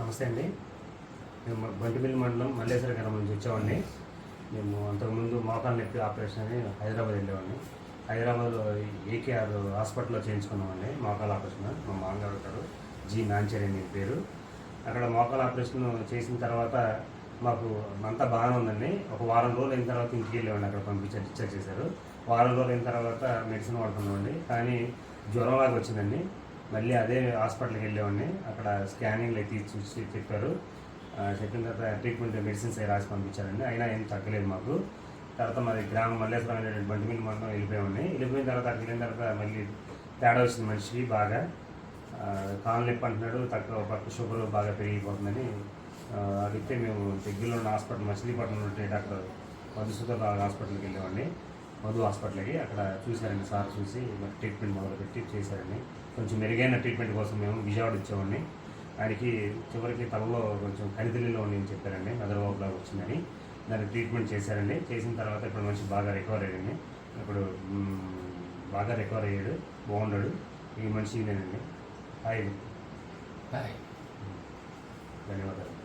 నమస్తే అండి. మేము బంటిమిల్లి మండలం మల్లేశ్వర గ్రామం నుంచి వచ్చేవాడిని. మేము అంతకుముందు మోకాలు నొప్పి ఆపరేషన్ అని హైదరాబాద్ వెళ్ళేవాడిని. హైదరాబాద్లో ఏకేఆర్ హాస్పిటల్లో చేయించుకున్నామండి మోకాల ఆపరేషన్. మా మామగారు ఉంటారు. జీ నాంచరి అని పేరు. అక్కడ మోకాల ఆపరేషన్ చేసిన తర్వాత మాకు అంతా బాగానే ఉందండి. ఒక వారం రోజులు అయిన తర్వాత ఇంటికి వెళ్ళేవాడిని అక్కడ పంపించారు డిశ్చార్జ్ చేశారు. వారం రోజులు అయిన తర్వాత మెడిసిన్ వాడుతున్నామండి కానీ జ్వరం లాగా వచ్చిందండి. మళ్ళీ అదే హాస్పిటల్కి వెళ్ళేవాడిని. అక్కడ స్కానింగ్లు అయితే చూసి చెప్పారు. చెప్పిన తర్వాత ట్రీట్మెంట్ మెడిసిన్స్ అవి రాసి పంపించారండి. అయినా ఏం తగ్గలేదు మాకు. తర్వాత మరి గ్రామం మల్లేశ్వరం అనే మీద మండలం వెళ్ళిపోయామండి వెళ్ళిపోయిన తర్వాత అక్కడికి వెళ్ళిన తర్వాత మళ్ళీ తేడా వచ్చింది మనిషి బాగా. ఆ, కాలు నొప్పి అంటున్నాడు. తక్కువ పక్క షుగర్ బాగా పెరిగిపోతుందని. అడిగితే మేము దగ్గరలో ఉన్న హాస్పిటల్ మచిలీపట్నంలో ఉంటే డాక్టర్ మధుసూదర్ హాస్పిటల్కి వెళ్ళామండి మధు హాస్పిటల్కి. అక్కడ చూశారండి సార్ చూసి మరి ట్రీట్మెంట్ మొదలుపెట్టి చేశారండి. కొంచెం మెరుగైన ట్రీట్మెంట్ కోసం మేము విజయవాడ వచ్చామండి. ఆయనకి చివరికి తలలో కొంచెం కనితలిలో ఉంది అని చెప్పారండి మెదడువాపులా వచ్చిందని. దానికి ట్రీట్మెంట్ చేశారండి. చేసిన తర్వాత ఇప్పుడు మనిషి బాగా రికవర్ అయ్యాడండి. ఇప్పుడు బాగా రికవర్ అయ్యాడు. బాగున్నాడు. ఈ మనిషి ఇదేనండి హాయ్ బాయ్ ధన్యవాదాలు.